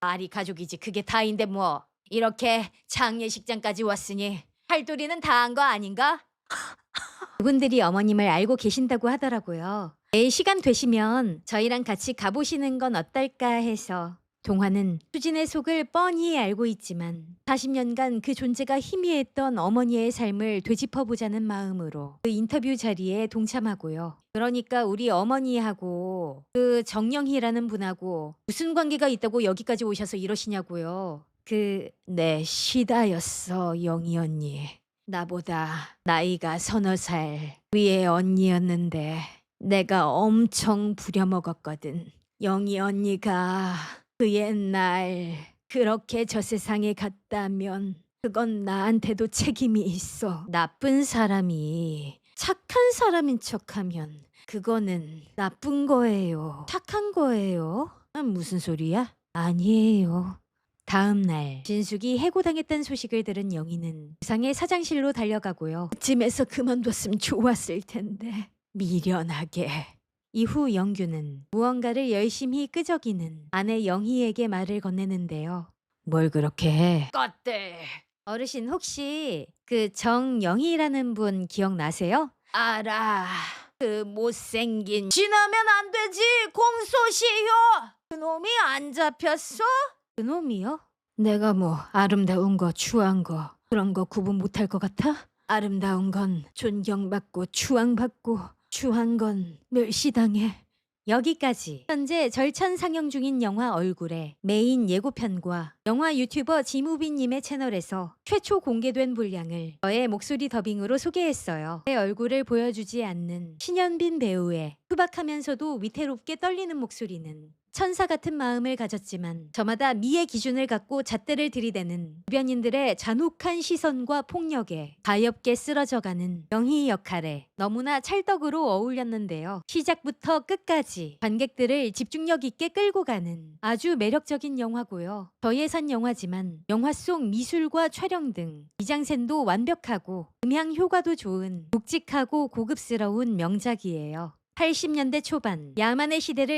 아리 가족이지 그게 다인데 뭐 이렇게 장례식장까지 왔으니 팔돌이는 다 한 거 아닌가? 그분들이 어머님을 알고 계신다고 하더라고요. 내일 시간 되시면 저희랑 같이 가보시는 건 어떨까 해서 동화는 수진의 속을 뻔히 알고 있지만 40년간 그 존재가 희미했던 어머니의 삶을 되짚어보자는 마음으로 그 인터뷰 자리에 동참하고요. 그러니까 우리 어머니하고 그 정영희라는 분하고 무슨 관계가 있다고 여기까지 오셔서 이러시냐고요. 그 내 시다였어 영희 언니. 나보다 나이가 서너 살 위의 언니였는데 내가 엄청 부려먹었거든. 영희 언니가 그 옛날 그렇게 저 세상에 갔다면 그건 나한테도 책임이 있어. 나쁜 사람이 착한 사람인 척하면 그거는 나쁜 거예요. 착한 거예요. 아, 무슨 소리야? 아니에요. 다음 날 진숙이 해고당했다는 소식을 들은 영희는 부상의 사장실로 달려가고요. 그쯤에서 그만뒀으면 좋았을 텐데 미련하게. 이후 영규는 무언가를 열심히 끄적이는 아내 영희에게 말을 건네는데요. 뭘 그렇게 해? 것들. 어르신 혹시 그 정영희라는 분 기억나세요? 알아. 그 못생긴 지나면 안 되지 공소시효. 그놈이 안 잡혔어? 그놈이요? 내가 뭐 아름다운 거 추한 거 그런 거 구분 못할 것 같아? 아름다운 건 존경받고 추앙받고 추한 건 멸시당해. 여기까지 현재 절찬 상영 중인 영화 얼굴의 메인 예고편과 영화 유튜버 지무빈님의 채널에서 최초 공개된 분량을 저의 목소리 더빙으로 소개했어요. 제 얼굴을 보여주지 않는 신현빈 배우의 투박하면서도 위태롭게 떨리는 목소리는 천사 같은 마음을 가졌지만 저마다 미의 기준을 갖고 잣대를 들이대는 주변인들의 잔혹한 시선과 폭력에 가엽게 쓰러져가는 영희 역할에 너무나 찰떡으로 어울렸는데요. 시작부터 끝까지 관객들을 집중력 있게 끌고 가는 아주 매력적인 영화고요. 저 예산 영화지만 영화 속 미술과 촬영 등 미장센도 완벽하고 음향 효과도 좋은 묵직하고 고급스러운 명작이에요. 80년대 초반 야만의 시대를